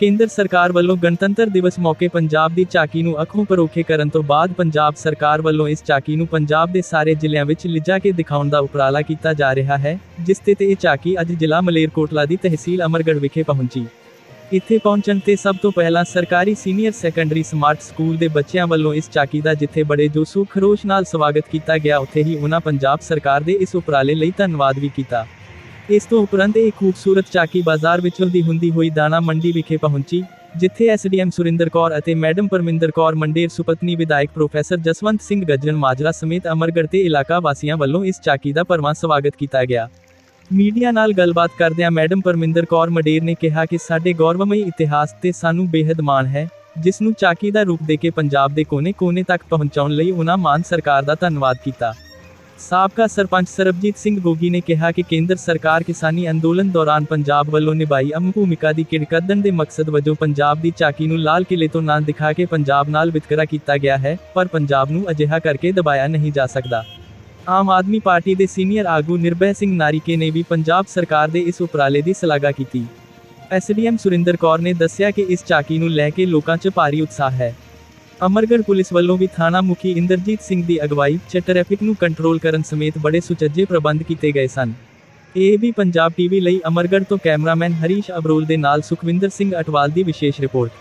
ਕੇਂਦਰ ਸਰਕਾਰ ਵੱਲੋਂ ਗਣਤੰਤਰ ਦਿਵਸ ਮੌਕੇ ਪੰਜਾਬ ਦੀ ਝਾਕੀ ਨੂੰ ਅੱਖੋਂ ਪਰੋਖੇ ਕਰਨ ਤੋਂ ਬਾਅਦ ਪੰਜਾਬ ਸਰਕਾਰ ਵੱਲੋਂ ਇਸ ਝਾਕੀ ਨੂੰ ਪੰਜਾਬ ਦੇ ਸਾਰੇ ਜ਼ਿਲ੍ਹਿਆਂ ਵਿੱਚ ਲਿਜਾ ਕੇ ਦਿਖਾਉਣ ਦਾ ਉਪਰਾਲਾ ਕੀਤਾ ਜਾ ਰਿਹਾ ਹੈ, ਜਿਸ ਤੇ ਇਹ ਝਾਕੀ ਅੱਜ ਜ਼ਿਲ੍ਹਾ ਮਲੇਰਕੋਟਲਾ ਦੀ ਤਹਿਸੀਲ ਅਮਰਗੜ੍ਹ ਵਿਖੇ ਪਹੁੰਚੀ। ਇੱਥੇ ਪਹੁੰਚਣ ਤੇ ਸਭ ਤੋਂ ਪਹਿਲਾਂ ਸਰਕਾਰੀ ਸੀਨੀਅਰ ਸੈਕੰਡਰੀ ਸਮਾਰਟ ਸਕੂਲ ਦੇ ਬੱਚਿਆਂ ਵੱਲੋਂ ਇਸ ਚਾਕੀ ਦਾ ਜਿੱਥੇ ਬੜੇ ਜੋਸ਼ੂ ਖਰੋਸ਼ ਨਾਲ ਸਵਾਗਤ ਕੀਤਾ ਗਿਆ, ਉੱਥੇ ਹੀ ਉਹਨਾਂ ਪੰਜਾਬ ਸਰਕਾਰ ਦੇ ਇਸ ਉਪਰਾਲੇ ਲਈ ਧੰਨਵਾਦ ਵੀ ਕੀਤਾ। ਇਸ ਤੋਂ ਉਪਰੰਤ ਇਹ ਖੂਬਸੂਰਤ ਚਾਕੀ ਬਾਜ਼ਾਰ ਵਿੱਚੋਂ ਦੀ ਹੁੰਦੀ ਹੋਈ ਦਾਣਾ ਮੰਡੀ ਵਿਖੇ ਪਹੁੰਚੀ, ਜਿੱਥੇ ਐਸਡੀਐਮ ਸੁਰਿੰਦਰ ਕੌਰ ਅਤੇ ਮੈਡਮ ਪਰਮਿੰਦਰ ਕੌਰ ਮੰਡੇਰ ਸੁਪਤਨੀ ਵਿਧਾਇਕ ਪ੍ਰੋਫੈਸਰ ਜਸਵੰਤ ਸਿੰਘ ਗੱਜਣ ਮਾਜਰਾ ਸਮੇਤ ਅਮਰਗੜ੍ਹ ਤੇ ਇਲਾਕਾ ਵਾਸੀਆਂ ਵੱਲੋਂ ਇਸ ਚਾਕੀ ਦਾ ਭਰਵਾਂ ਸਵਾਗਤ ਕੀਤਾ ਗਿਆ। ਮੀਡੀਆ ਨਾਲ ਗੱਲਬਾਤ ਕਰਦਿਆਂ ਮੈਡਮ ਪਰਮਿੰਦਰ ਕੌਰ ਮੰਡੇਰ ਨੇ ਕਿਹਾ ਕਿ ਸਾਡੇ ਗੌਰਵਮਈ ਇਤਿਹਾਸ ਤੇ ਸਾਨੂੰ ਬੇਹੱਦ ਮਾਣ ਹੈ, ਜਿਸ ਨੂੰ ਚਾਕੀ ਦਾ ਰੂਪ ਦੇ ਕੇ ਪੰਜਾਬ ਦੇ ਕੋਨੇ-ਕੋਨੇ ਤੱਕ ਪਹੁੰਚਾਉਣ ਲਈ ਉਹਨਾਂ ਮਾਨ ਸਰਕਾਰ ਦਾ ਧੰਨਵਾਦ ਕੀਤਾ। ਸਾਬਕਾ ਸਰਪੰਚ ਸਰਬਜੀਤ ਸਿੰਘ ਗੋਗੀ ਨੇ ਕਿਹਾ ਕਿ ਕੇਂਦਰ ਸਰਕਾਰ ਕਿਸਾਨੀ ਅੰਦੋਲਨ ਦੌਰਾਨ ਪੰਜਾਬ ਵੱਲੋਂ ਨਿਭਾਈ ਅਹਿਮ ਭੂਮਿਕਾ ਦੀ ਕਿੜਕੱਦਣ ਦੇ ਮਕਸਦ ਵਜੋਂ ਪੰਜਾਬ ਦੀ ਚਾਕੀ ਨੂੰ ਲਾਲ ਕਿਲੇ ਤੋਂ ਨਾ ਦਿਖਾ ਕੇ ਪੰਜਾਬ ਨਾਲ ਵਿਤਕਰਾ ਕੀਤਾ ਗਿਆ ਹੈ, ਪਰ ਪੰਜਾਬ ਨੂੰ ਅਜਿਹਾ ਕਰਕੇ ਦਬਾਇਆ ਨਹੀਂ ਜਾ ਸਕਦਾ। ਆਮ ਆਦਮੀ ਪਾਰਟੀ ਦੇ ਸੀਨੀਅਰ ਆਗੂ ਨਿਰਭੈ ਸਿੰਘ ਨਾਰੀਕੇ ਨੇ ਵੀ ਪੰਜਾਬ ਸਰਕਾਰ ਦੇ ਇਸ ਉਪਰਾਲੇ ਦੀ ਸ਼ਲਾਘਾ ਕੀਤੀ। ਐਸਡੀਐਮ ਸੁਰਿੰਦਰ ਕੌਰ ਨੇ ਦੱਸਿਆ ਕਿ ਇਸ ਚਾਕੀ ਨੂੰ ਲੈ ਕੇ ਲੋਕਾਂ 'ਚ ਭਾਰੀ ਉਤਸ਼ਾਹ ਹੈ। ਅਮਰਗੜ੍ਹ ਪੁਲਿਸ ਵੱਲੋਂ ਵੀ ਥਾਣਾ ਮੁਖੀ ਇੰਦਰਜੀਤ ਸਿੰਘ ਦੀ ਅਗਵਾਈ, 'ਚ ਟ੍ਰੈਫਿਕ ਨੂੰ ਕੰਟਰੋਲ ਕਰਨ ਸਮੇਤ ਬੜੇ ਸੁਚੱਜੇ ਪ੍ਰਬੰਧ ਕੀਤੇ ਗਏ ਸਨ। ਇਹ ਵੀ ਪੰਜਾਬ ਟੀਵੀ ਲਈ ਅਮਰਗੜ੍ਹ ਤੋਂ ਕੈਮਰਾਮੈਨ ਹਰੀਸ਼ ਅਬਰੋਲ ਦੇ ਨਾਲ ਸੁਖਵਿੰਦਰ ਸਿੰਘ ਅਟਵਾਲ ਦੀ ਵਿਸ਼ੇਸ਼ ਰਿਪੋਰਟ।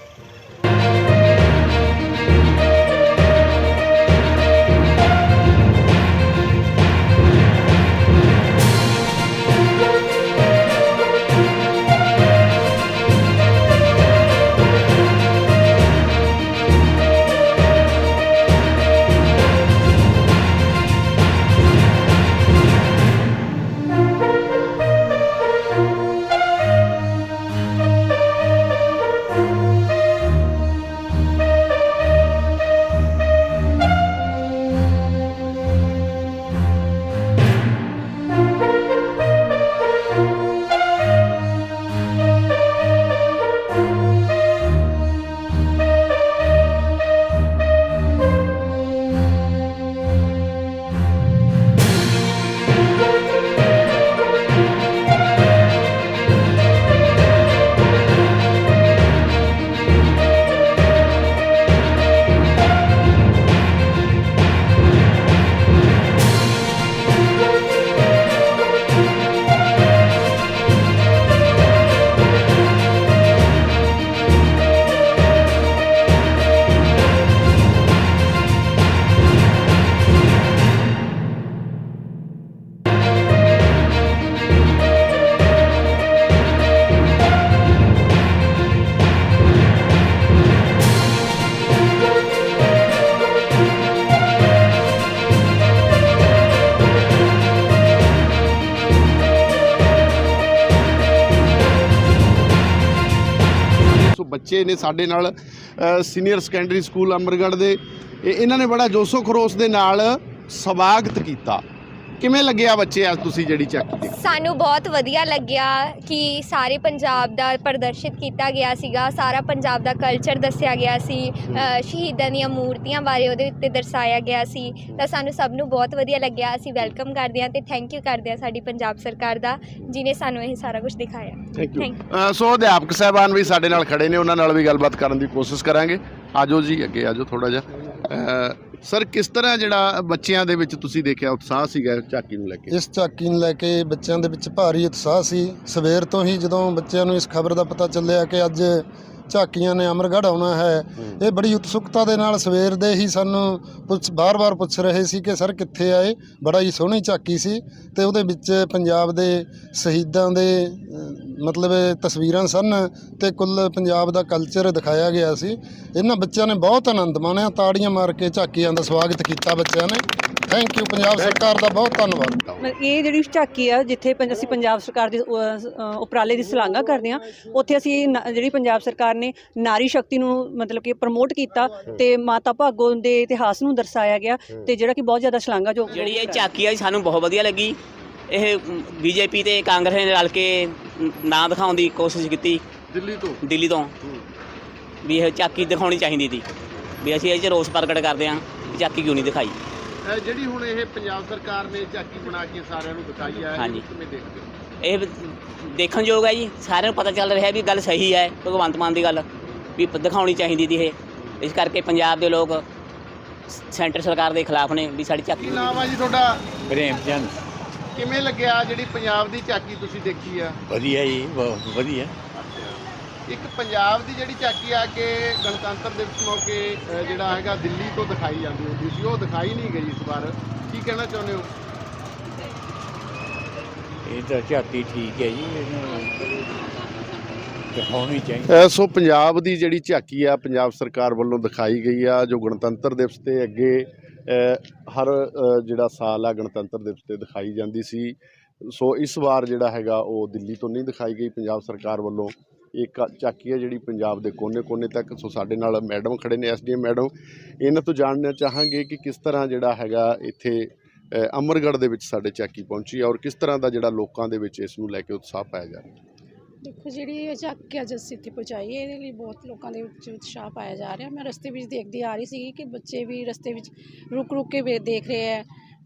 ਬੱਚੇ ਨੇ ਸਾਡੇ ਨਾਲ ਸੀਨੀਅਰ ਸੈਕੰਡਰੀ ਸਕੂਲ ਅਮਰਗੜ੍ਹ ਦੇ। ਇਹਨਾਂ ਨੇ ਬੜਾ ਜੋਸ਼ੋ ਖਰੋਸ਼ ਦੇ ਨਾਲ ਸਵਾਗਤ ਕੀਤਾ। ਕਿਵੇਂ ਲੱਗਿਆ ਬੱਚੇ ਅੱਜ ਤੁਸੀਂ ਜਿਹੜੀ ਚੱਕੀ ਦੇਖੀ ਸਾਨੂੰ ਬਹੁਤ ਵਧੀਆ ਲੱਗਿਆ ਕਿ ਸਾਰੇ ਪੰਜਾਬ ਦਾ ਪ੍ਰਦਰਸ਼ਿਤ ਕੀਤਾ ਗਿਆ ਸੀਗਾ ਸਾਰਾ ਪੰਜਾਬ ਦਾ ਕਲਚਰ ਦੱਸਿਆ ਗਿਆ ਸੀ ਅ, ਸ਼ਹੀਦਾਂ ਦੀਆਂ ਮੂਰਤੀਆਂ ਬਾਰੇ ਉਹਦੇ ਉੱਤੇ ਦਰਸਾਇਆ ਗਿਆ ਸੀ ਤਾਂ ਸਾਨੂੰ ਸਭ ਨੂੰ ਬਹੁਤ ਵਧੀਆ ਲੱਗਿਆ ਅਸੀਂ ਵੈਲਕਮ ਕਰਦੇ ਹਾਂ ਤੇ ਥੈਂਕ ਯੂ ਕਰਦੇ ਹਾਂ ਸਾਡੀ ਪੰਜਾਬ ਸਰਕਾਰ ਦਾ ਜਿਨੇ ਸਾਨੂੰ ਇਹ ਸਾਰਾ ਕੁਝ ਦਿਖਾਇਆ। ਥੈਂਕ ਯੂ ਸੋ ਅਧਿਆਪਕ ਸਾਹਿਬਾਨ ਵੀ ਸਾਡੇ ਨਾਲ ਖੜੇ ਨੇ ਉਹਨਾਂ ਨਾਲ ਵੀ ਗੱਲਬਾਤ ਕਰਨ ਦੀ ਕੋਸ਼ਿਸ਼ ਕਰਾਂਗੇ। ਆਜੋ ਜੀ ਅੱਗੇ ਆਜੋ ਥੋੜਾ ਜਿਹਾ। ਸਰ, ਕਿਸ ਤਰ੍ਹਾਂ ਜਿਹੜਾ ਬੱਚਿਆਂ ਦੇ ਵਿੱਚ ਤੁਸੀਂ ਦੇਖਿਆ ਉਤਸ਼ਾਹ ਸੀਗਾ ਝਾਕੀ ਨੂੰ ਲੈ ਕੇ? ਇਸ ਝਾਕੀ ਨੂੰ ਲੈ ਕੇ ਬੱਚਿਆਂ ਦੇ ਵਿੱਚ ਭਾਰੀ ਉਤਸ਼ਾਹ ਸੀ। ਸਵੇਰ ਤੋਂ ਹੀ ਜਦੋਂ ਬੱਚਿਆਂ ਨੂੰ ਇਸ ਖਬਰ ਦਾ ਪਤਾ ਚੱਲਿਆ ਕਿ ਅੱਜ ਝਾਕੀਆਂ ਨੇ ਅਮਰਗੜ੍ਹ ਆਉਣਾ ਹੈ। ਇਹ ਬੜੀ ਉਤਸੁਕਤਾ ਦੇ ਨਾਲ ਸਵੇਰ ਦੇ ਹੀ ਸਾਨੂੰ ਪੁੱਛ, ਬਾਰ-ਬਾਰ ਪੁੱਛ ਰਹੇ ਸੀ ਕਿ, ਸਰ, ਕਿੱਥੇ ਆਏ? ਬੜਾ ਹੀ ਸੋਹਣੀ ਝਾਕੀ ਸੀ ਤੇ ਉਹਦੇ ਵਿੱਚ ਪੰਜਾਬ ਦੇ ਸ਼ਹੀਦਾਂ ਦੇ ਮਤਲਬ ਤਸਵੀਰਾਂ ਸਨ ਤੇ ਕੁੱਲ ਪੰਜਾਬ ਦਾ ਕਲਚਰ ਦਿਖਾਇਆ ਗਿਆ ਸੀ। ਇਹਨਾਂ ਬੱਚਿਆਂ ਨੇ ਬਹੁਤ ਆਨੰਦ ਮਾਣਿਆ, ਤਾੜੀਆਂ ਮਾਰ ਕੇ ਝਾਕੀਆਂ ਦਾ ਸਵਾਗਤ ਕੀਤਾ ਬੱਚਿਆਂ ਨੇ। ਥੈਂਕ ਯੂ ਪੰਜਾਬ ਸਰਕਾਰ ਦਾ ਬਹੁਤ ਧੰਨਵਾਦ। ਮਤਲਬ ਇਹ ਜਿਹੜੀ ਝਾਕੀ ਆ ਜਿੱਥੇ ਪੰਜ- ਅਸੀਂ ਪੰਜਾਬ ਸਰਕਾਰ ਦੇ ਅ, ਉਪਰਾਲੇ ਦੀ ਸ਼ਲਾਘਾ ਕਰਦੇ ਆ ਉੱਥੇ ਅਸੀਂ ਨ- ਜਿਹੜੀ ਪੰਜਾਬ ਸਰਕਾਰ ਨੇ ਨਾਰੀ ਸ਼ਕਤੀ ਨੂੰ ਮਤਲਬ ਕਿ ਪ੍ਰਮੋਟ ਕੀਤਾ ਤੇ ਮਾਤਾ ਭਾਗੋ ਦੇ ਇਤਿਹਾਸ ਨੂੰ ਦਰਸਾਇਆ ਗਿਆ ਤੇ ਜਿਹੜਾ ਕਿ ਬਹੁਤ ਜ਼ਿਆਦਾ ਸ਼ਲਾਘਾਯੋਗ ਜਿਹੜੀ ਇਹ ਝਾਕੀ ਆ ਜੀ, ਸਾਨੂੰ ਬਹੁਤ ਵਧੀਆ ਲੱਗੀ। ਇਹ ਬੀਜੇਪੀ ਤੇ ਕਾਂਗਰਸ ਨੇ ਰਲ ਕੇ ਨਾਂ ਦਿਖਾਉਣ ਦੀ ਕੋਸ਼ਿਸ਼ ਕੀਤੀ। ਦਿੱਲੀ ਤੋਂ? ਦਿੱਲੀ ਤੋਂ। ਵੀ ਇਹ ਝਾਕੀ ਦਿਖਾਉਣੀ ਚਾਹੀਦੀ ਸੀ। ਵੀ ਅਸੀਂ ਇਹ 'ਚ ਰੋਸ ਪ੍ਰਗਟ ਕਰਦੇ ਹਾਂ ਵੀ ਝਾਕੀ ਕਿਉਂ ਨਹੀਂ ਦਿਖਾਈ? ਜਿਹੜੀ ਹੁਣ ਇਹ ਪੰਜਾਬ ਸਰਕਾਰ ਨੇ ਝਾਕੀ ਬਣਾ ਕੇ ਸਾਰਿਆਂ ਨੂੰ ਦਿਖਾਈ ਹੈ ਹਾਂਜੀ। ਕਿਵੇਂ ਦੇਖਦੇ ਹੋ? ਇਹ ਦੇਖਣ ਯੋਗ ਹੈ ਜੀ ਸਾਰਿਆਂ ਨੂੰ ਪਤਾ ਚੱਲ ਰਿਹਾ ਵੀ ਗੱਲ ਸਹੀ ਹੈ ਭਗਵੰਤ ਮਾਨ ਦੀ ਗੱਲ ਵੀ ਪ- ਦਿਖਾਉਣੀ ਚਾਹੀਦੀ ਦੀ ਇਹ। ਇਸ ਕਰਕੇ ਪੰਜਾਬ ਦੇ ਲੋਕ ਸ- ਸੈਂਟਰ ਸਰਕਾਰ ਦੇ ਖਿਲਾਫ ਨੇ ਵੀ ਸਾਡੀ ਕੀ ਨਾਮ ਆ ਜੀ ਤੁਹਾਡਾ? ਪ੍ਰੇਮ ਚੰਦ। ਕਿਵੇਂ ਲੱਗਿਆ ਜਿਹੜੀ ਪੰਜਾਬ ਦੀ ਝਾਕੀ ਤੁਸੀਂ ਦੇਖੀ ਆ? ਵਧੀਆ ਜੀ ਬਹੁਤ ਵਧੀਆ। ਇੱਕ ਪੰਜਾਬ ਦੀ ਜਿਹੜੀ ਝਾਕੀ ਆ ਕਿ ਗਣਤੰਤਰ ਦਿਵਸ ਮੌਕੇ ਅ, ਜਿਹੜਾ ਹੈਗਾ ਦਿੱਲੀ ਤੋਂ ਦਿਖਾਈ ਜਾਂਦੀ ਹੁੰਦੀ ਸੀ ਉਹ ਦਿਖਾਈ ਨਹੀਂ ਗਈ ਇਸ ਵਾਰ। ਕੀ ਕਹਿਣਾ ਚਾਹੁੰਦੇ ਹੋ? ਇਹ ਤਾਂ ਝਾਤੀ ਠੀਕ ਹੈ ਜੀ ਇਹਨੂੰ ਦਿਖਾਉਣੀ ਚਾਹੀਦੀ। ਸੋ ਪੰਜਾਬ ਦੀ ਜਿਹੜੀ ਝਾਕੀ ਆ ਪੰਜਾਬ ਸਰਕਾਰ ਵੱਲੋਂ ਦਿਖਾਈ ਗਈ ਆ ਜੋ ਗਣਤੰਤਰ ਦਿਵਸ ਤੇ ਅੱਗੇ ਅ, ਹਰ ਅ, ਜਿਹੜਾ ਸਾਲ ਆ ਗਣਤੰਤਰ ਦਿਵਸ ਤੇ ਦਿਖਾਈ ਜਾਂਦੀ ਸੀ। ਸੋ ਇਸ ਵਾਰ ਜਿਹੜਾ ਹੈਗਾ ਉਹ ਦਿੱਲੀ ਤੋਂ ਨਹੀਂ ਦਿਖਾਈ ਗਈ ਪੰਜਾਬ ਸਰਕਾਰ ਵੱਲੋਂ। ਇੱਕ ਝਾਕੀ ਹੈ ਜਿਹੜੀ ਪੰਜਾਬ ਦੇ ਕੋਨੇ-ਕੋਨੇ ਤੱਕ, ਸੋ ਸਾਡੇ ਨਾਲ ਮੈਡਮ ਖੜੇ ਨੇ ਐਸਡੀਐਮ ਮੈਡਮ। ਇਹਨਾਂ ਤੋਂ ਜਾਣਨਾ ਚਾਹਾਂਗੇ ਕਿ ਕਿਸ ਤਰ੍ਹਾਂ ਜਿਹੜਾ ਹੈਗਾ ਇੱਥੇ ਅਮਰਗੜ੍ਹ ਦੇ ਵਿੱਚ ਸਾਡੇ ਝਾਕੀ ਪਹੁੰਚੀ ਹੈ ਔਰ ਕਿਸ ਤਰ੍ਹਾਂ ਦਾ ਜਿਹੜਾ ਲੋਕਾਂ ਦੇ ਵਿੱਚ ਇਸ ਨੂੰ ਲੈ ਕੇ ਉਤਸ਼ਾਹ ਪਾਇਆ ਜਾ ਰਿਹਾ। ਦੇਖੋ ਜਿਹੜੀ ਇਹ ਝਾਕੀ ਅੱਜ ਅਸੀਂ ਇੱਥੇ ਪਹੁੰਚਾਈ ਹੈ, ਇਹਦੇ ਲਈ ਬਹੁਤ ਲੋਕਾਂ ਦੇ ਵਿੱਚ ਉਤਸ਼ਾਹ ਪਾਇਆ ਜਾ ਰਿਹਾ। ਮੈਂ ਰਸਤੇ ਵਿੱਚ ਦੇਖਦੀ ਆ ਰਹੀ ਸੀ ਕਿ ਬੱਚੇ ਵੀ ਰਸਤੇ ਵਿੱਚ ਰੁਕ ਰੁਕ ਕੇ ਦੇਖ ਰਹੇ ਹੈ।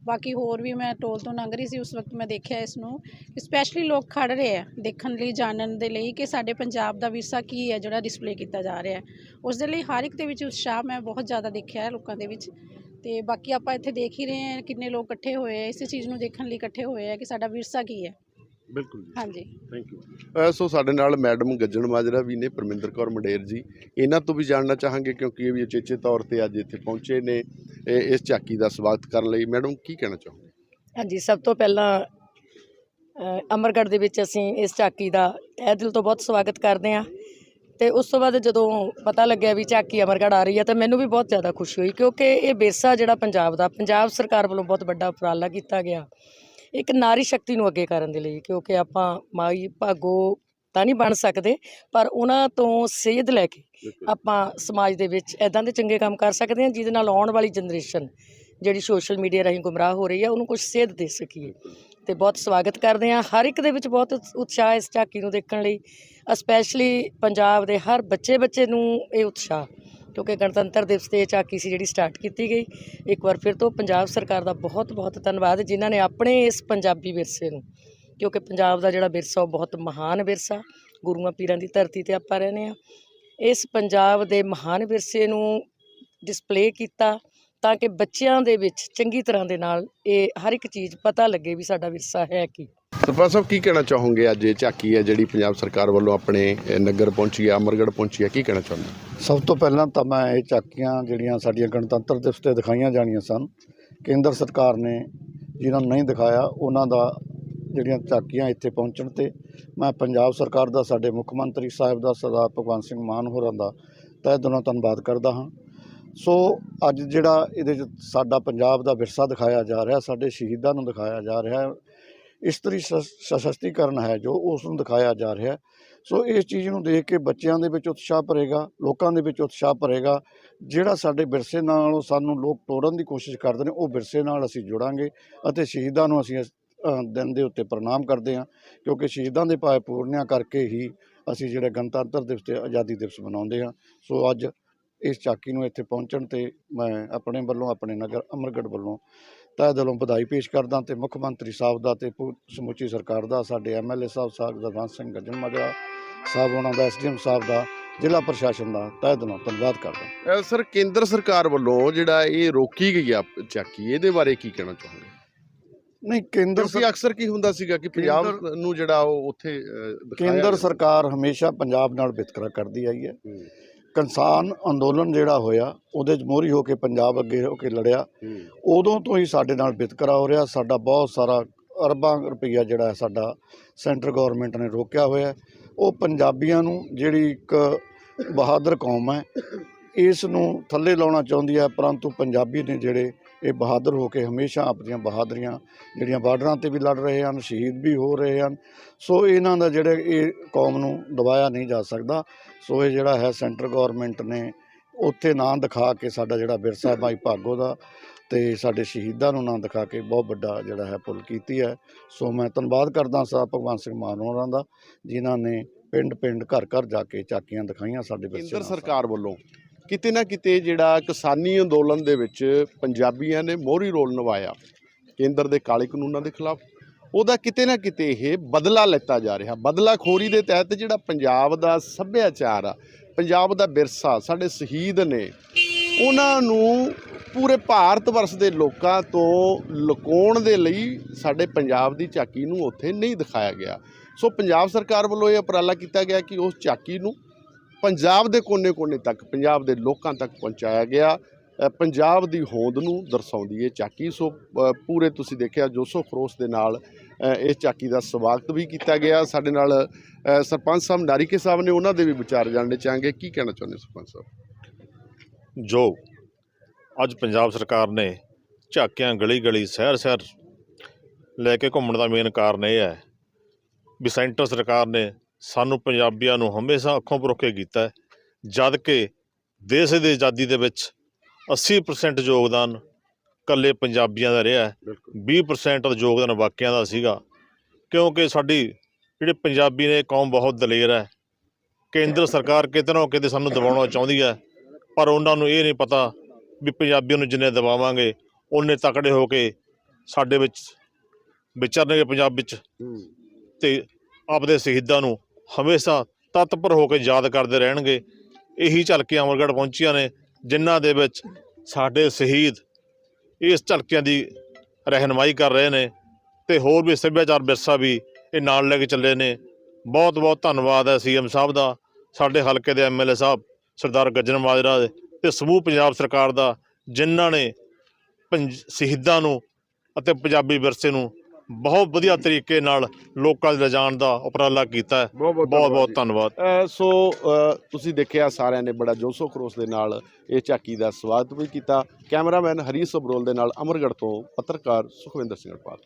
ਬਾਕੀ ਹੋਰ ਵੀ ਮੈਂ ਟੋਲ ਤੋਂ ਲੰਘ ਰਹੀ ਸੀ, ਉਸ ਵਕਤ ਮੈਂ ਦੇਖਿਆ ਇਸ ਨੂੰ ਸਪੈਸ਼ਲੀ ਲੋਕ ਖੜ ਰਹੇ ਹੈ ਦੇਖਣ ਲਈ, ਜਾਣਨ ਦੇ ਲਈ ਕਿ ਸਾਡੇ ਪੰਜਾਬ ਦਾ ਵਿਰਸਾ ਕੀ ਹੈ ਜਿਹੜਾ ਡਿਸਪਲੇ ਕੀਤਾ ਜਾ ਰਿਹਾ ਉਸ ਦੇ ਲਈ ਹਰ ਇੱਕ ਦੇ ਵਿੱਚ ਉਤਸ਼ਾਹ ਮੈਂ ਬਹੁਤ ਜ਼ਿਆਦਾ ਦੇਖਿਆ ਹੈ ਲੋਕਾਂ ਦੇ ਵਿੱਚ। ਤੇ ਬਾਕੀ ਆਪਾਂ ਇੱਥੇ ਦੇਖ ਹੀ ਰਹੇ ਹਾਂ ਕਿੰਨੇ ਲੋਕ ਇਕੱਠੇ ਹੋਏ ਹੈ ਇਸੇ ਚੀਜ਼ ਨੂੰ ਦੇਖਣ ਲਈ ਇਕੱਠੇ ਹੋਏ ਹੈ ਕਿ ਸਾਡਾ ਵਿਰਸਾ ਕੀ ਹੈ। ਬਿਲਕੁਲ ਜੀ। ਹਾਂਜੀ। ਥੈਂਕ ਯੂ ਸੋ ਸਾਡੇ ਨਾਲ ਮੈਡਮ ਗੱਜਣ ਮਾਜਰਾ ਵੀ ਨੇ ਪਰਮਿੰਦਰ ਕੌਰ ਮੰਡੇਰ ਜੀ। ਇਹਨਾਂ ਤੋਂ ਵੀ ਜਾਣਨਾ ਚਾਹਾਂਗੇ ਕਿਉਂਕਿ ਇਹ ਵੀ ਉਚੇਚੇ ਤੌਰ ਤੇ ਅੱਜ ਇੱਥੇ ਪਹੁੰਚੇ ਨੇ ਇਹ ਇਸ ਝਾਕੀ ਦਾ ਸਵਾਗਤ ਕਰਨ ਲਈ। ਮੈਡਮ ਕੀ ਕਹਿਣਾ ਚਾਹੋਗੇ? ਹਾਂਜੀ ਸਭ ਤੋਂ ਪਹਿਲਾਂ ਅਮਰਗੜ੍ਹ ਦੇ ਵਿੱਚ ਅਸੀਂ ਇਸ ਝਾਕੀ ਦਾ ਤਹਿ ਦਿਲ ਤੋਂ ਬਹੁਤ ਸਵਾਗਤ ਕਰਦੇ ਹਾਂ। ਤੇ ਉਸ ਤੋਂ ਬਾਅਦ ਜਦੋਂ ਪਤਾ ਲੱਗਿਆ ਵੀ ਝਾਕੀ ਅਮਰਗੜ੍ਹ ਆ ਰਹੀ ਹੈ ਤਾਂ ਮੈਨੂੰ ਵੀ ਬਹੁਤ ਜ਼ਿਆਦਾ ਖੁਸ਼ੀ ਹੋਈ ਕਿਉਂਕਿ ਇਹ ਵਿਰਸਾ ਜਿਹੜਾ ਪੰਜਾਬ ਦਾ ਪੰਜਾਬ ਸਰਕਾਰ ਵੱਲੋਂ ਬਹੁਤ ਵੱਡਾ ਉਪਰਾਲਾ ਕੀਤਾ ਗਿਆ। ਇੱਕ ਨਾਰੀ ਸ਼ਕਤੀ ਨੂੰ ਅੱਗੇ ਕਰਨ ਦੇ ਲਈ ਕਿਉਂਕਿ ਆਪਾਂ ਮਾਈ ਭਾਗੋ ਤਾਂ ਨਹੀਂ ਬਣ ਸਕਦੇ ਪਰ ਉਹਨਾਂ ਤੋਂ ਸੇਧ ਲੈ ਕੇ ਆਪਾਂ ਸਮਾਜ ਦੇ ਵਿੱਚ ਐਦਾਂ ਦੇ ਚੰਗੇ ਕੰਮ ਕਰ ਸਕਦੇ ਹਾਂ ਜਿਹਦੇ ਨਾਲ ਆਉਣ ਵਾਲੀ ਜਨਰੇਸ਼ਨ ਜਿਹੜੀ ਸੋਸ਼ਲ ਮੀਡੀਆ ਰਾਹੀਂ ਗੁੰਮਰਾਹ ਹੋ ਰਹੀ ਹੈ ਉਹਨੂੰ ਕੁਝ ਸੇਧ ਦੇ ਸਕੀਏ। ਤੇ ਬਹੁਤ ਸਵਾਗਤ ਕਰਦੇ ਹਾਂ। ਹਰ ਇੱਕ ਦੇ ਵਿੱਚ ਬਹੁਤ ਉਤਸ- ਉਤਸ਼ਾਹ ਇਸ ਝਾਕੀ ਨੂੰ ਦੇਖਣ ਲਈ ਸਪੈਸ਼ਲੀ ਪੰਜਾਬ ਦੇ ਹਰ ਬੱਚੇ ਬੱਚੇ ਨੂੰ ਇਹ ਉਤਸ਼ਾਹ। ਕਿਉਂਕਿ ਗਣਤੰਤਰ ਦਿਵਸ ਤੇ ਇਹ ਝਾਕੀ ਸੀ ਜਿਹੜੀ ਸਟਾਰਟ ਕੀਤੀ ਗਈ। ਇੱਕ ਵਾਰ ਫਿਰ ਤੋਂ ਪੰਜਾਬ ਸਰਕਾਰ ਦਾ ਬਹੁਤ ਬਹੁਤ ਧੰਨਵਾਦ ਜਿਨ੍ਹਾਂ ਨੇ ਆਪਣੇ ਇਸ ਪੰਜਾਬੀ ਵਿਰਸੇ ਨੂੰ, ਕਿਉਂਕਿ ਪੰਜਾਬ ਦਾ ਜਿਹੜਾ ਵਿਰਸਾ ਉਹ ਬਹੁਤ ਮਹਾਨ ਵਿਰਸਾ, ਗੁਰੂਆਂ ਪੀਰਾਂ ਦੀ ਧਰਤੀ ਤੇ ਆਪਾਂ ਰਹਿੰਦੇ ਹਾਂ। ਇਸ ਪੰਜਾਬ ਦੇ ਮਹਾਨ ਵਿਰਸੇ ਨੂੰ ਡਿਸਪਲੇ ਕੀਤਾ ਤਾਂ ਕਿ ਬੱਚਿਆਂ ਦੇ ਵਿੱਚ ਚੰਗੀ ਤਰ੍ਹਾਂ ਦੇ ਨਾਲ ਇਹ ਹਰ ਇੱਕ ਚੀਜ਼ ਪਤਾ ਲੱਗੇ ਵੀ ਸਾਡਾ ਵਿਰਸਾ ਹੈ ਕੀ। ਸਰਪੰਚ ਸਾਹਿਬ, ਕੀ ਕਹਿਣਾ ਚਾਹੋਗੇ ਅੱਜ ਇਹ ਝਾਕੀ ਹੈ ਜਿਹੜੀ ਪੰਜਾਬ ਸਰਕਾਰ ਵੱਲੋਂ ਆਪਣੇ ਨਗਰ ਪਹੁੰਚੀ ਹੈ, ਅਮਰਗੜ੍ਹ ਪਹੁੰਚੀ ਹੈ? ਕੀ ਕਹਿਣਾ ਚਾਹੁੰਦੇ ਸਭ ਤੋਂ ਪਹਿਲਾਂ ਤਾਂ ਮੈਂ ਇਹ ਝਾਕੀਆਂ ਜਿਹੜੀਆਂ ਸਾਡੀਆਂ ਗਣਤੰਤਰ ਦਿਵਸ ਤੇ ਦਿਖਾਈਆਂ ਜਾਣੀਆਂ ਸਨ, ਕੇਂਦਰ ਸਰਕਾਰ ਨੇ ਜਿਨ੍ਹਾਂ ਨੂੰ ਨਹੀਂ ਦਿਖਾਇਆ, ਉਹਨਾਂ ਦਾ ਜਿਹੜੀਆਂ ਝਾਕੀਆਂ ਇੱਥੇ ਪਹੁੰਚਣ ਤੇ ਮੈਂ ਪੰਜਾਬ ਸਰਕਾਰ ਦਾ, ਸਾਡੇ ਮੁੱਖ ਮੰਤਰੀ ਸਾਹਿਬ ਦਾ, ਸਰਦਾਰ ਭਗਵੰਤ ਸਿੰਘ ਮਾਨ ਹੋਰਾਂ ਦਾ ਤਹਿ ਦਿਲੋਂ ਧੰਨਵਾਦ ਕਰਦਾ ਹਾਂ। ਸੋ ਅੱਜ ਜਿਹੜਾ ਇਹਦੇ 'ਚ ਸਾਡਾ ਪੰਜਾਬ ਦਾ ਵਿਰਸਾ ਦਿਖਾਇਆ ਜਾ ਰਿਹਾ, ਸਾਡੇ ਸ਼ਹੀਦਾਂ ਨੂੰ ਦਿਖਾਇਆ ਜਾ ਰਿਹਾ ਇਸਤਰੀ ਸਸ਼- ਸਸ਼ਕਤੀਕਰਨ ਹੈ ਜੋ ਉਸ ਨੂੰ ਦਿਖਾਇਆ ਜਾ ਰਿਹਾ ਸੋ ਇਸ ਚੀਜ਼ ਨੂੰ ਦੇਖ ਕੇ ਬੱਚਿਆਂ ਦੇ ਵਿੱਚ ਉਤਸ਼ਾਹ ਭਰੇਗਾ, ਲੋਕਾਂ ਦੇ ਵਿੱਚ ਉਤਸ਼ਾਹ ਭਰੇਗਾ। ਜਿਹੜਾ ਸਾਡੇ ਵਿਰਸੇ ਨਾਲ ਸਾਨੂੰ ਲੋਕ ਤੋੜਨ ਦੀ ਕੋਸ਼ਿਸ਼ ਕਰਦੇ ਨੇ, ਉਹ ਵਿਰਸੇ ਨਾਲ ਅਸੀਂ ਜੁੜਾਂਗੇ ਅਤੇ ਸ਼ਹੀਦਾਂ ਨੂੰ ਅਸੀਂ ਇਸ ਦਿਨ ਦੇ ਉੱਤੇ ਪ੍ਰਣਾਮ ਕਰਦੇ ਹਾਂ, ਕਿਉਂਕਿ ਸ਼ਹੀਦਾਂ ਦੇ ਪਾਏ ਪੂਰਨਿਆਂ ਕਰਕੇ ਹੀ ਅਸੀਂ ਜਿਹੜੇ ਗਣਤੰਤਰ ਦਿਵਸ ਤੇ ਆਜ਼ਾਦੀ ਦਿਵਸ ਮਨਾਉਂਦੇ ਹਾਂ। ਸੋ ਅੱਜ ਇਸ ਚਾਕੀ ਨੂੰ ਇੱਥੇ ਪਹੁੰਚਣ ਤੇ ਮੈਂ ਆਪਣੇ ਵੱਲੋਂ, ਆਪਣੇ ਨਗਰ ਅਮਰਗੜ੍ਹ ਵੱਲੋਂ ਤਹਿ ਦਿਲੋਂ ਵਧਾਈ ਪੇਸ਼ ਕਰਦਾ ਤੇ ਮੁੱਖ ਮੰਤਰੀ ਸਾਹਿਬ ਦਾ ਤੇ ਪੂ- ਸਮੁੱਚੀ ਸਰਕਾਰ ਦਾ ਸਾਡੇ ਐਮਐਲਏ ਸਾਹਿਬ ਸਾਹਿਬ ਜਗਵੰਤ ਸਿੰਘ ਗੱਜਣ ਮਾਜਰਾ ਸਾਹਿਬ ਉਹਨਾਂ ਦਾ ਐਸਡੀਐਮ ਸਾਹਿਬ ਦਾ ਜ਼ਿਲ੍ਹਾ ਪ੍ਰਸ਼ਾਸਨ ਦਾ ਤਹਿ ਦਿਲੋਂ ਧੰਨਵਾਦ ਕਰਦਾ। ਸਰ ਕੇਂਦਰ ਸਰਕਾਰ ਵੱਲੋਂ ਜਿਹੜਾ ਇਹ ਰੋਕੀ ਗਈ ਆ ਝਾਕੀ ਇਹਦੇ ਬਾਰੇ ਕੀ ਕਹਿਣਾ ਚਾਹੋਗੇ? ਨਹੀਂ ਕੇਂਦਰ ਕਿਉਂਕਿ ਅਕਸਰ ਕੀ ਹੁੰਦਾ ਸੀਗਾ ਕਿ ਪੰਜਾਬ ਨੂੰ ਜਿਹੜਾ ਉਹ ਉੱਥੇ ਦਿਖਾਇਆ ਕੇਂਦਰ ਜਾਂਦਾ। ਸਰਕਾਰ ਹਮੇਸ਼ਾ ਪੰਜਾਬ ਨਾਲ ਵਿਤਕਰਾ ਕਰਦੀ ਆਈ ਹੈ। ਹੂੰ, ਕਿਸਾਨ ਅੰਦੋਲਨ ਜਿਹੜਾ ਹੋਇਆ ਉਹਦੇ 'ਚ ਮੋਹਰੀ ਹੋ ਕੇ ਪੰਜਾਬ ਅੱਗੇ ਹੋ ਕੇ ਲੜਿਆ। ਉਦੋਂ ਤੋਂ ਹੀ ਸਾਡੇ ਨਾਲ ਵਿਤਕਰਾ ਹੋ ਰਿਹਾ। ਸਾਡਾ ਬਹੁਤ ਸਾਰਾ ਅਰਬਾਂ ਰੁਪਈਆ ਜਿਹੜਾ ਹੈ ਸਾਡਾ ਸੈਂਟਰ ਗਵਰਨਮੈਂਟ ਨੇ ਰੋਕਿਆ ਹੋਇਆ। ਉਹ ਪੰਜਾਬੀਆਂ ਨੂੰ ਜਿਹੜੀ ਇੱਕ ਬਹਾਦਰ ਕੌਮ ਹੈ ਇਸ ਨੂੰ ਥੱਲੇ ਲਾਉਣਾ ਚਾਹੁੰਦੀ ਹੈ ਪਰੰਤੂ ਪੰਜਾਬੀ ਨੇ ਜਿਹੜੇ ਇਹ ਬਹਾਦਰ ਹੋ ਕੇ ਹਮੇਸ਼ਾ ਆਪਣੀਆਂ ਬਹਾਦਰੀਆਂ ਜਿਹੜੀਆਂ ਬਾਰਡਰਾਂ ਤੇ ਵੀ ਲੜ ਰਹੇ ਹਨ, ਸ਼ਹੀਦ ਵੀ ਹੋ ਰਹੇ ਹਨ। ਸੋ ਇਹਨਾਂ ਦਾ ਜਿਹੜੇ ਇਹ ਕੌਮ ਨੂੰ ਦਬਾਇਆ ਨਹੀਂ ਜਾ ਸਕਦਾ। ਸੋ ਇਹ ਜਿਹੜਾ ਹੈ ਸੈਂਟਰ ਗਵਰਨਮੈਂਟ ਨੇ ਉੱਥੇ ਨਾਂ ਦਿਖਾ ਕੇ ਸਾਡਾ ਜਿਹੜਾ ਵਿਰਸਾ ਭਾਈ ਭਾਗੋ ਦਾ ਤੇ ਸਾਡੇ ਸ਼ਹੀਦਾਂ ਨੂੰ ਨਾਂ ਦਿਖਾ ਕੇ ਬਹੁਤ ਵੱਡਾ ਜਿਹੜਾ ਹੈ ਪੁੱਲ ਕੀਤੀ ਹੈ। ਸੋ ਮੈਂ ਧੰਨਵਾਦ ਕਰਦਾ ਸਰ ਭਗਵੰਤ ਸਿੰਘ ਮਾਨ ਹੋਰਾਂ ਦਾ, ਜਿਨ੍ਹਾਂ ਨੇ ਪਿੰਡ ਪਿੰਡ ਘਰ ਘਰ ਜਾ ਕੇ ਝਾਕੀਆਂ ਦਿਖਾਈਆਂ ਸਾਡੇ ਵਿਰਸੇ ਕੇਂਦਰ ਸਰਕਾਰ ਵੱਲੋਂ ਕਿਤੇ ਨਾ ਕਿਤੇ ਜਿਹੜਾ ਕਿਸਾਨੀ ਅੰਦੋਲਨ ਦੇ ਵਿੱਚ ਪੰਜਾਬੀਆਂ ਨੇ ਮੋਹਰੀ ਰੋਲ ਨਿਭਾਇਆ ਕੇਂਦਰ ਦੇ ਕਾਲੇ ਕਾਨੂੰਨਾਂ ਦੇ ਖਿਲਾਫ। ਉਹਦਾ ਕਿਤੇ ਨਾ ਕਿਤੇ ਇਹ ਬਦਲਾ ਲੈਤਾ ਜਾ ਰਿਹਾ। ਬਦਲਾਖੋਰੀ ਦੇ ਤਹਿਤ ਜਿਹੜਾ ਪੰਜਾਬ ਦਾ ਸੱਭਿਆਚਾਰ ਆ, ਪੰਜਾਬ ਦਾ ਵਿਰਸਾ, ਸਾਡੇ ਸ਼ਹੀਦ ਨੇ, ਉਹਨਾਂ ਨੂੰ ਪੂਰੇ ਭਾਰਤ ਵਰਸ਼ ਦੇ ਲੋਕਾਂ ਤੋਂ ਲੁਕਾਉਣ ਦੇ ਲਈ ਸਾਡੇ ਪੰਜਾਬ ਦੀ ਝਾਕੀ ਨੂੰ ਉੱਥੇ ਨਹੀਂ ਦਿਖਾਇਆ ਗਿਆ। ਸੋ ਪੰਜਾਬ ਸਰਕਾਰ ਵੱਲੋਂ ਇਹ ਉਪਰਾਲਾ ਕੀਤਾ ਗਿਆ ਕਿ ਉਸ ਝਾਕੀ ਨੂੰ ਪੰਜਾਬ ਦੇ ਕੋਨੇ-ਕੋਨੇ ਤੱਕ, ਪੰਜਾਬ ਦੇ ਲੋਕਾਂ ਤੱਕ ਪਹੁੰਚਾਇਆ ਗਿਆ। ਪੰਜਾਬ ਦੀ ਹੋਂਦ ਨੂੰ ਦਰਸਾਉਂਦੀ ਇਹ ਝਾਕੀ ਸੋ ਪੂਰੇ ਤੁਸੀਂ ਦੇਖਿਆ ਜੋਸ਼ੋ ਖਰੋਸ਼ ਦੇ ਨਾਲ ਇਸ ਝਾਕੀ ਦਾ ਸਵਾਗਤ ਵੀ ਕੀਤਾ ਗਿਆ। ਸਾਡੇ ਨਾਲ ਸਰਪੰਚ ਸਾਹਿਬ ਨਾਰੀਕੇ ਸਾਹਿਬ ਨੇ, ਉਹਨਾਂ ਦੇ ਵੀ ਵਿਚਾਰ ਜਾਣਨੇ ਚਾਹਾਂਗੇ। ਕੀ ਕਹਿਣਾ ਚਾਹੁੰਦੇ ਸਰਪੰਚ ਸਾਹਿਬ? ਜੋ ਅੱਜ ਪੰਜਾਬ ਸਰਕਾਰ ਨੇ ਝਾਕੀਆਂ ਗਲੀ ਗਲੀ ਸ਼ਹਿਰ ਸ਼ਹਿਰ ਲੈ ਕੇ ਘੁੰਮਣ ਦਾ ਮੇਨ ਕਾਰਨ ਇਹ ਹੈ ਵੀ ਸੈਂਟਰ ਸਰਕਾਰ ਨੇ ਸਾਨੂੰ ਪੰਜਾਬੀਆਂ ਨੂੰ ਹਮੇਸ਼ਾ ਅੱਖੋਂ ਪਰੋਖੇ ਕੀਤਾ ਹੈ ਜਦ ਕਿ ਦੇਸ਼ ਦੀ ਆਜ਼ਾਦੀ ਦੇ ਵਿੱਚ 80% ਯੋਗਦਾਨ ਕੱਲੇ ਪੰਜਾਬੀਆਂ ਦਾ ਰਿਹਾ ਹੈ ਬਿਲਕੁਲ। 20% ਦਾ ਯੋਗਦਾਨ ਬਾਕੀਆਂ ਦਾ ਸੀਗਾ ਕਿਉਂਕਿ ਸਾਡੀ ਜਿਹੜੇ ਪੰਜਾਬੀ ਨੇ ਕੌਮ ਬਹੁਤ ਦਲੇਰ ਹੈ ਕੇਂਦਰ ਸਰਕਾਰ ਕਿਤੇ ਨਾ ਕਿਤੇ ਸਾਨੂੰ ਦਬਾਉਣਾ ਚਾਹੁੰਦੀ ਹੈ ਪਰ ਉਹਨਾਂ ਨੂੰ ਇਹ ਨਹੀਂ ਪਤਾ ਵੀ ਪੰਜਾਬੀਆਂ ਨੂੰ ਜਿੰਨੇ ਦਬਾਵਾਂਗੇ ਉਹਨੇ ਤਕੜੇ ਹੋ ਕੇ ਸਾਡੇ ਵਿੱਚ ਵਿਚਰਨਗੇ ਪੰਜਾਬ ਵਿੱਚ ਤੇ ਆਪਦੇ ਸ਼ਹੀਦਾਂ ਨੂੰ ਹਮੇਸ਼ਾ ਤਤਪਰ ਹੋ ਕੇ ਯਾਦ ਕਰਦੇ ਰਹਿਣਗੇ। ਇਹੀ ਝਲਕੀਆਂ ਅਮਰਗੜ੍ਹ ਪਹੁੰਚੀਆਂ ਨੇ, ਜਿਨ੍ਹਾਂ ਦੇ ਵਿੱਚ ਸਾਡੇ ਸ਼ਹੀਦ ਇਸ ਝਲਕੀਆਂ ਦੀ ਰਹਿਨਮਾਈ ਕਰ ਰਹੇ ਨੇ ਤੇ ਹੋਰ ਵੀ ਸੱਭਿਆਚਾਰ ਵਿਰਸਾ ਵੀ ਇਹ ਨਾਲ ਲੈ ਕੇ ਚੱਲੇ ਨੇ। ਬਹੁਤ ਬਹੁਤ ਧੰਨਵਾਦ ਹੈ ਸੀਐਮ ਸਾਹਿਬ ਦਾ, ਸਾਡੇ ਹਲਕੇ ਦੇ ਐਮਐਲਏ ਸਾਹਿਬ ਸਰਦਾਰ ਗੱਜਨ ਮਾਜਰਾ ਦੇ ਤੇ ਸਮੂਹ ਪੰਜਾਬ ਸਰਕਾਰ ਦਾ, ਜਿਨ੍ਹਾਂ ਨੇ ਪੰਜ ਸ਼ਹੀਦਾਂ ਨੂੰ ਅਤੇ ਪੰਜਾਬੀ ਵਿਰਸੇ ਨੂੰ ਬਹੁਤ ਵਧੀਆ ਤਰੀਕੇ ਨਾਲ ਲੋਕਾਂ ਦੇ ਲਿਜਾਣ ਦਾ ਉਪਰਾਲਾ ਕੀਤਾ ਹੈ। ਬਹੁਤ ਬਹੁਤ ਧੰਨਵਾਦ ਸੋ ਤੁਸੀਂ ਦੇਖਿਆ ਸਾਰਿਆਂ ਨੇ ਬੜਾ ਜੋਸ਼ੋ ਖਰੋਸ਼ ਦੇ ਨਾਲ ਇਹ ਝਾਕੀ ਦਾ ਸਵਾਗਤ ਵੀ ਕੀਤਾ। ਕੈਮਰਾਮੈਨ ਹਰੀਸ਼ ਸਬਰੋਲ ਦੇ ਨਾਲ ਅਮਰਗੜ੍ਹ ਤੋਂ ਪੱਤਰਕਾਰ ਸੁਖਵਿੰਦਰ ਸਿੰਘ ਅਟਪਾਲ